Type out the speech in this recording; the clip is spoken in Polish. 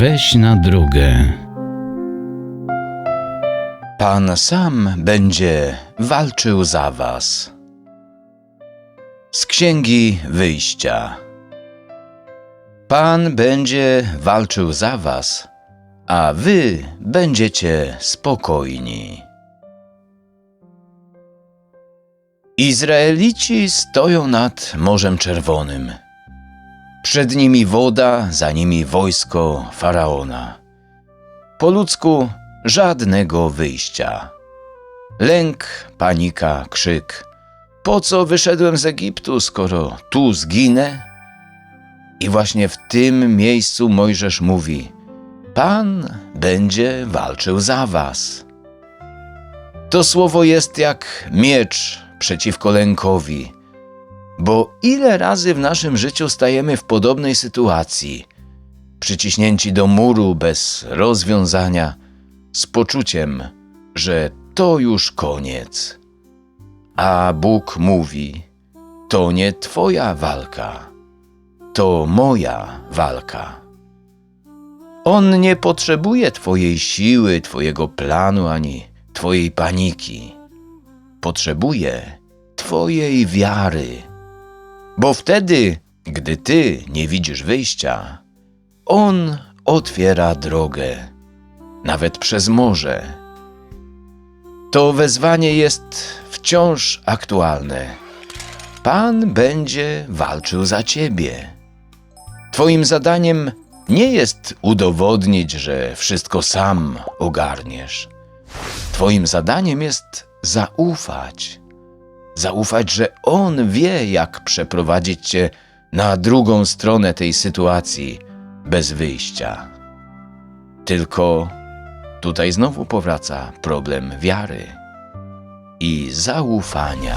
Weź na drogę. Pan sam będzie walczył za was. Z Księgi Wyjścia. Pan będzie walczył za was, a wy będziecie spokojni. Izraelici stoją nad Morzem Czerwonym. Przed nimi woda, za nimi wojsko faraona. Po ludzku żadnego wyjścia. Lęk, panika, krzyk. Po co wyszedłem z Egiptu, skoro tu zginę? I właśnie w tym miejscu Mojżesz mówi: Pan będzie walczył za was. To słowo jest jak miecz przeciwko lękowi, bo ile razy w naszym życiu stajemy w podobnej sytuacji, przyciśnięci do muru bez rozwiązania, z poczuciem, że to już koniec. A Bóg mówi: To nie Twoja walka, to moja walka. On nie potrzebuje Twojej siły, Twojego planu ani Twojej paniki. Potrzebuje Twojej wiary. Bo wtedy, gdy Ty nie widzisz wyjścia, On otwiera drogę, nawet przez morze. To wezwanie jest wciąż aktualne. Pan będzie walczył za Ciebie. Twoim zadaniem nie jest udowodnić, że wszystko sam ogarniesz. Twoim zadaniem jest zaufać. Zaufać, że On wie, jak przeprowadzić Cię na drugą stronę tej sytuacji bez wyjścia. Tylko tutaj znowu powraca problem wiary i zaufania.